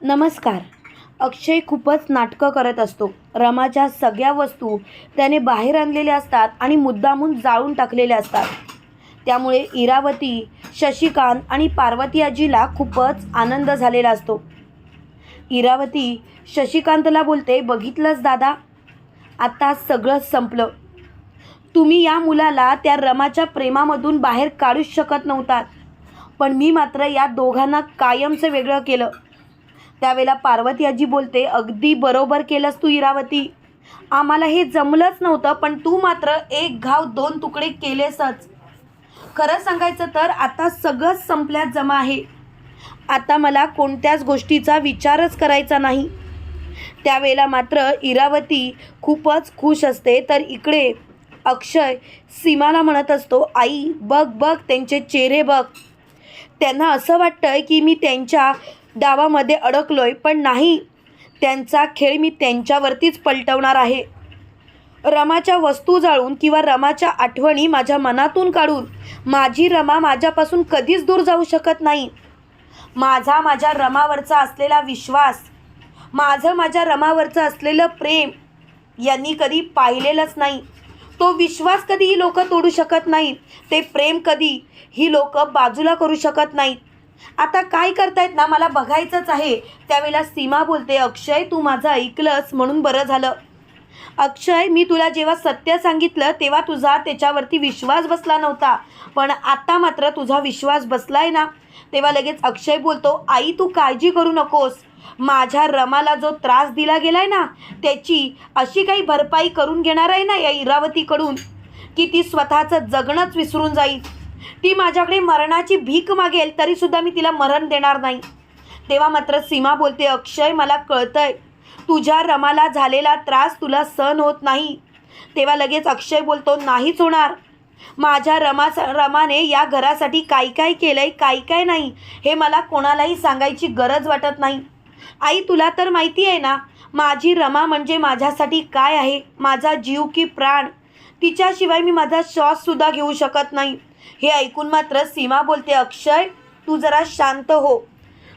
नमस्कार. अक्षय खूपच नाटकं करत असतो. रमाच्या सगळ्या वस्तू त्याने बाहेर आणलेल्या असतात आणि मुद्दामून जाळून टाकलेल्या असतात. त्यामुळे इरावती शशिकांत आणि पार्वती आजीला खूपच आनंद झालेला असतो. इरावती शशिकांतला बोलते बघितलंच दादा? आता सगळं संपलं. तुम्ही या मुलाला त्या रमाच्या प्रेमामधून बाहेर काढूच शकत नव्हतात. पण मी मात्र या दोघांना कायमचं वेगळं केलं. त्यावेळेला पार्वती आजी बोलते अगदी बरोबर केलंस तू इरावती. आम्हाला हे जमलंच नव्हतं पण तू मात्र एक घाव दोन तुकडे केलेसच. खरं सांगायचं तर आता सगळंच संपल्यात जमा आहे. आता मला कोणत्याच गोष्टीचा विचारच करायचा नाही. त्यावेळेला मात्र इरावती खूपच खुश असते. तर इकडे अक्षय सीमाला म्हणत असतो आई बघ बघ त्यांचे चेहरे बघ. त्यांना असं वाटतं की मी त्यांच्या डावामध्ये अडकलोय पण नाही त्यांचा खेळ मी त्यांच्यावरतीच पलटवणार आहे. रमाच्या वस्तू जाळून किंवा रमाच्या आठवणी माझ्या मनातून काढून माझी रमा माझ्यापासून कधीच दूर जाऊ शकत नाही. माझा माझ्या रमावरचा असलेला विश्वास माझं माझ्या रमावरचं असलेलं प्रेम यांनी कधी पाहिलेलंच नाही. तो विश्वास कधी ही लोक तोडू शकत नाहीत ते प्रेम कधी ही लोक बाजूला करू शकत नाहीत. आता काय करतायत ना मला बघायचंच आहे. त्यावेळेला सीमा बोलते अक्षय तू माझं ऐकलंस म्हणून बरं झालं. अक्षय मी तुला जेव्हा सत्य सांगितलं तेव्हा तुझा त्याच्यावरती विश्वास बसला नव्हता. पण आता मात्र तुझा विश्वास बसलाय ना. तेव्हा लगेच अक्षय बोलतो आई तू काळजी करू नकोस. माझ्या रमाला जो त्रास दिला गेलाय ना त्याची अशी काही भरपाई करून घेणार आहे ना या इरावतीकडून की ती स्वतःचं जगणंच विसरून जाईल. ती माझ्याकडे मरणाची भीक मागेल तरीसुद्धा मी तिला मरण देणार नाही. तेव्हा मात्र सीमा बोलते अक्षय मला कळतंय तुझ्या रमाला झालेला त्रास तुला सहन होत नाही. तेव्हा लगेच अक्षय बोलतो नाहीच होणार. माझ्या रमा रमाने या घरासाठी काय काय केलंय काय काय नाही हे मला कोणालाही सांगायची गरज वाटत नाही. आई तुला तर माहिती आहे ना माझी रमा म्हणजे माझ्यासाठी काय आहे? माझा जीव की प्राण? तिच्याशिवाय मी माझा श्वाससुद्धा घेऊ शकत नाही. हे ऐकून मात्र सीमा बोलते अक्षय तू जरा शांत हो.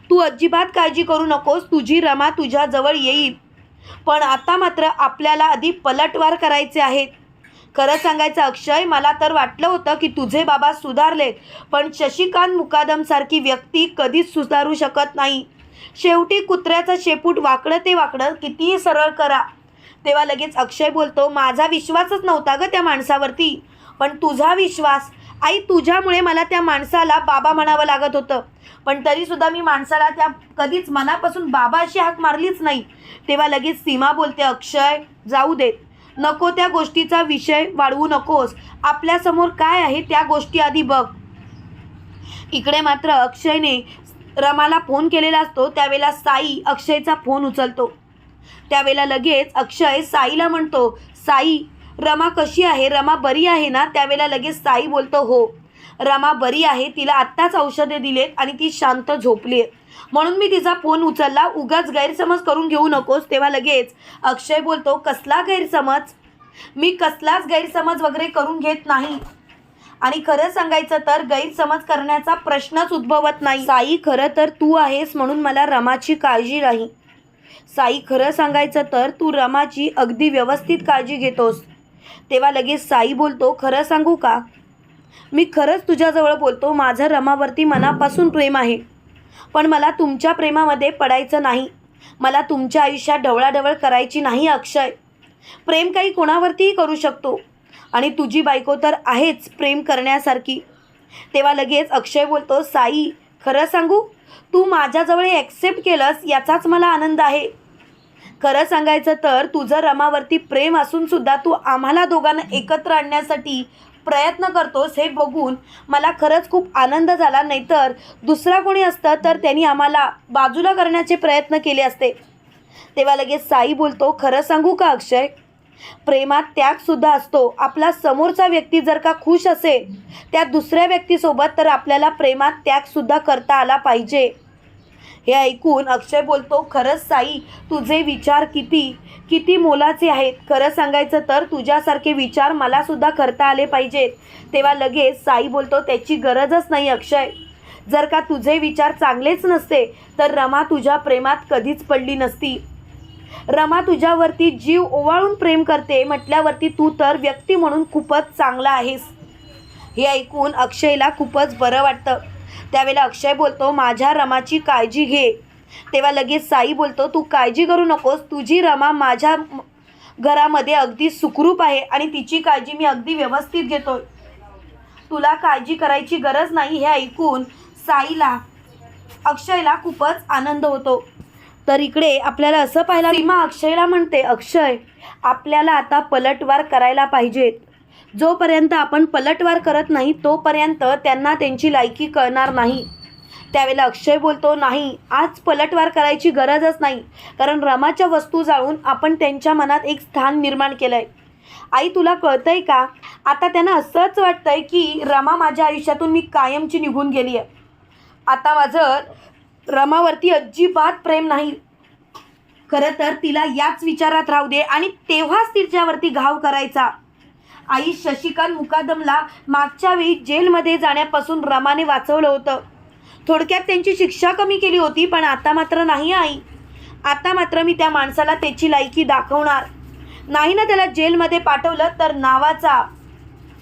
तू अजिबात काळजी करू नकोस. तुझी रमा तुझ्याजवळ येईल. पण आता मात्र आपल्याला आधी पलटवार करायचे आहेत खरं सांगायचं अक्षय मला तर वाटलं होतं की तुझे बाबा सुधारलेत पण शशिकांत मुकादमसारखी व्यक्ती कधीच सुधारू शकत नाही. शेवटी कुत्र्याचं शेपूट वाकडं ते वाकडं कितीही सरळ करा. तेव्हा लगेच अक्षय बोलतो माझा विश्वासच नव्हता ग त्या माणसावरती. पण तुझा विश्वास आई तुझ्यामुळे मला त्या माणसाला बाबा म्हणावं लागत होतं. पण तरीसुद्धा मी माणसाला त्या कधीच मनापासून बाबा अशी हाक मारलीच नाही. तेव्हा लगेच सीमा बोलते अक्षय जाऊ देत नको त्या गोष्टीचा विषय वाढवू नकोस. आपल्यासमोर काय आहे त्या गोष्टी आधी बघ. इकडे मात्र अक्षयने रमाला फोन केलेला असतो त्यावेळेला साई अक्षयचा फोन उचलतो. त्यावेळेला लगेच अक्षय साईला म्हणतो साई रमा कशी आहे? रमा बरी आहे ना? त्यावेळेला लगेच साई बोलतो हो. रमा बरी आहे तिला आत्ताच औषधे दिलेत आणि ती शांत झोपली आहे म्हणून मी तिचा फोन उचलला. उगाच गैरसमज करून घेऊ नकोस. तेव्हा लगेच अक्षय बोलतो कसला गैरसमज? मी कसलाच गैरसमज वगैरे करून घेत नाही. आणि खरं सांगायचं तर गैरसमज करण्याचा प्रश्नच उद्भवत नाही. साई खरं तर तू आहेस म्हणून मला रमाची काळजी नाही. साई खरं सांगायचं तर तू रमाची अगदी व्यवस्थित काळजी घेतोस. तेव्हा लगेच साई बोलतो खरं सांगू का? मी खरंच तुझ्याजवळ बोलतो माझं रमावरती मनापासून प्रेम आहे. पण मला तुमच्या प्रेमामध्ये पडायचं नाही. मला तुमच्या आयुष्यात ढवळाढवळ करायची नाही अक्षय. प्रेम काही कोणावरतीही करू शकतो. आणि तुझी बायको तर आहेच प्रेम करण्यासारखी. तेव्हा लगेच अक्षय बोलतो साई खरं सांगू? तू माझ्याजवळ ॲक्सेप्ट केलंस याचाच मला आनंद आहे. खरं सांगायचं तर तुझं रमावरती प्रेम असूनसुद्धा तू आम्हाला दोघांना एकत्र आणण्यासाठी प्रयत्न करतोस हे बघून मला खरंच खूप आनंद झाला. नाहीतर दुसरा कोणी असतं तर त्यांनी आम्हाला बाजूला करण्याचे प्रयत्न केले असते. तेव्हा लगेच साई बोलतो खरं सांगू का अक्षय? प्रेमात त्यागसुद्धा असतो. आपला समोरचा व्यक्ती जर का खुश असेल त्या दुसऱ्या व्यक्तीसोबत तर आपल्याला प्रेमात त्यागसुद्धा करता आला पाहिजे. हे ऐकून अक्षय बोलतो खरंच साई तुझे विचार किती किती मोलाचे आहेत. खरं सांगायचं तर तुझ्यासारखे विचार मलासुद्धा करता आले पाहिजेत. तेव्हा लगेच साई बोलतो त्याची गरजच नाही अक्षय. जर का तुझे विचार चांगलेच नसते तर रमा तुझ्या प्रेमात कधीच पडली नसती. रमा तुझ्यावरती जीव ओवाळून प्रेम करते म्हटल्यावरती तू तर व्यक्ती म्हणून खूपच चांगला आहेस. हे ऐकून अक्षयला खूपच बरं वाटतं. त्यावेळेला अक्षय बोलतो माझ्या रमाची काळजी घे. तेव्हा लगेच साई बोलतो तू काळजी करू नकोस. तुझी रमा माझ्या घरामध्ये अगदी सुखरूप आहे आणि तिची काळजी मी अगदी व्यवस्थित घेतो तुला काळजी करायची गरज नाही. हे ऐकून साईला अक्षयला खूपच आनंद होतो. तर इकडे आपल्याला असं पाहायला सीमा अक्षयला म्हणते अक्षय आपल्याला आता पलटवार करायला पाहिजेत. जोपर्यंत आपण पलटवार करत नाही तोपर्यंत त्यांना त्यांची लायकी कळणार नाही. त्यावेळेला अक्षय बोलतो नाही आज पलटवार करायची गरजच नाही. कारण रमाच्या वस्तू जाळून आपण त्यांच्या मनात एक स्थान निर्माण केलं आहे आई तुला कळतंय का? आता त्यांना असंच वाटतंय की रमा माझ्या आयुष्यातून मी कायमची निघून गेली आहे आता माझं रमावरती अजिबात प्रेम नाही. खरं तर तिला याच विचारात राहू दे आणि तेव्हाच तिच्यावरती घाव करायचा. आई शशिकांत मुकादमला मागच्या वेळी जेलमध्ये जाण्यापासून रमाने वाचवलं होतं. थोडक्यात त्यांची शिक्षा कमी केली होती पण आता मात्र नाही आई. आता मात्र मी त्या माणसाला त्याची लायकी दाखवणार. नाही ना त्याला जेलमध्ये पाठवलं तर नावाचा.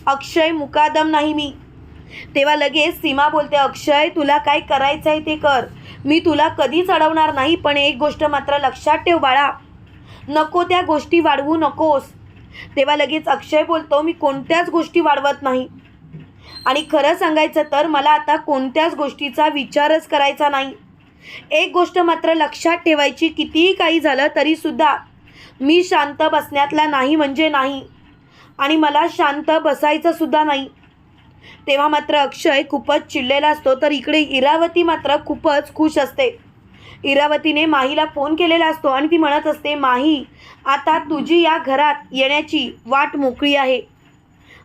अक्षय मुकादम नाही मी. तेव्हा लगेच सीमा बोलते अक्षय तुला काय करायचं आहे ते कर. मी तुला कधीच चढवणार नाही पण एक गोष्ट मात्र लक्षात ठेव बाळा. नको त्या गोष्टी वाढवू नकोस. तेव्हा लगेच अक्षय बोलतो मी कोणत्याच गोष्टी वाढवत नाही. आणि खरं सांगायचं तर मला आता कोणत्याच गोष्टीचा विचारच करायचा नाही. एक गोष्ट मात्र लक्षात ठेवायची कितीही काही झालं तरीसुद्धा मी शांत बसण्यातला नाही म्हणजे नाही. आणि मला शांत बसायचं सुद्धा नाही. तेव्हा मात्र अक्षय खूपच चिडलेला असतो तर इकडे इरावती मात्र खूपच खुश असते. इरावतीने माहीला फोन केलेला असतो आणि ती म्हणत असते माही आता तुझी या घरात येण्याची वाट मोकळी आहे.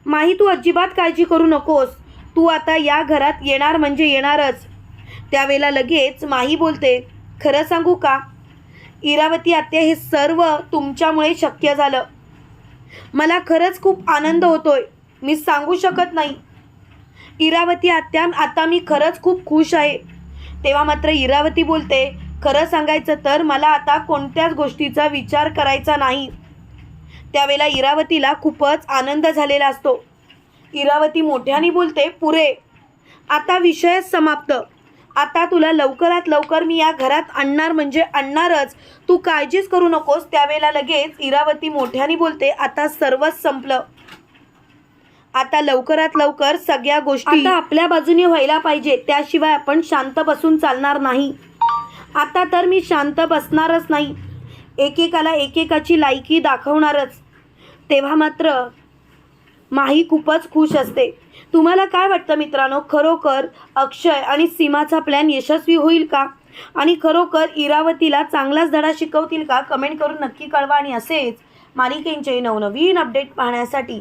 माही तू अजिबात काळजी करू नकोस. तू आता या घरात येणार म्हणजे येणारच. त्यावेळेला लगेच माही बोलते खरं सांगू का? इरावती आत्या हे सर्व तुमच्यामुळे शक्य झालं. मला खरंच खूप आनंद होतोय. मी सांगू शकत नाही. इरावती आत्या आता मी खरंच खूप खुश आहे. तेव्हा मात्र इरावती बोलते खरं सांगायचं तर मला आता कोणत्याच गोष्टीचा विचार करायचा नाही. त्यावेळेला इरावतीला खूपच आनंद झालेला असतो. इरावती मोठ्याने बोलते पुरे आता विषयच समाप्त. आता तुला लवकरात लवकर मी या घरात आणणार म्हणजे आणणारच. तू काळजीच करू नकोस. त्यावेळेला लगेच इरावती मोठ्याने बोलते आता सर्वच संपलं. आता लवकरात लवकर सगळ्या गोष्टी आता आपल्या बाजूने व्हायला पाहिजे त्याशिवाय आपण शांत बसून चालणार नाही. आता तर मी शांत बसणारच नाही. एकेकाला एकेकाची लायकी दाखवणारच. तेव्हा मात्र माही खूपच खुश असते. तुम्हाला काय वाटतं मित्रांनो? खरोखर अक्षय आणि सीमाचा प्लॅन यशस्वी होईल का? आणि खरोखर इरावतीला चांगलाच धडा शिकवतील का? कमेंट करून नक्की कळवा. आणि असेच मालिकेंचे नवनवीन अपडेट पाहण्यासाठी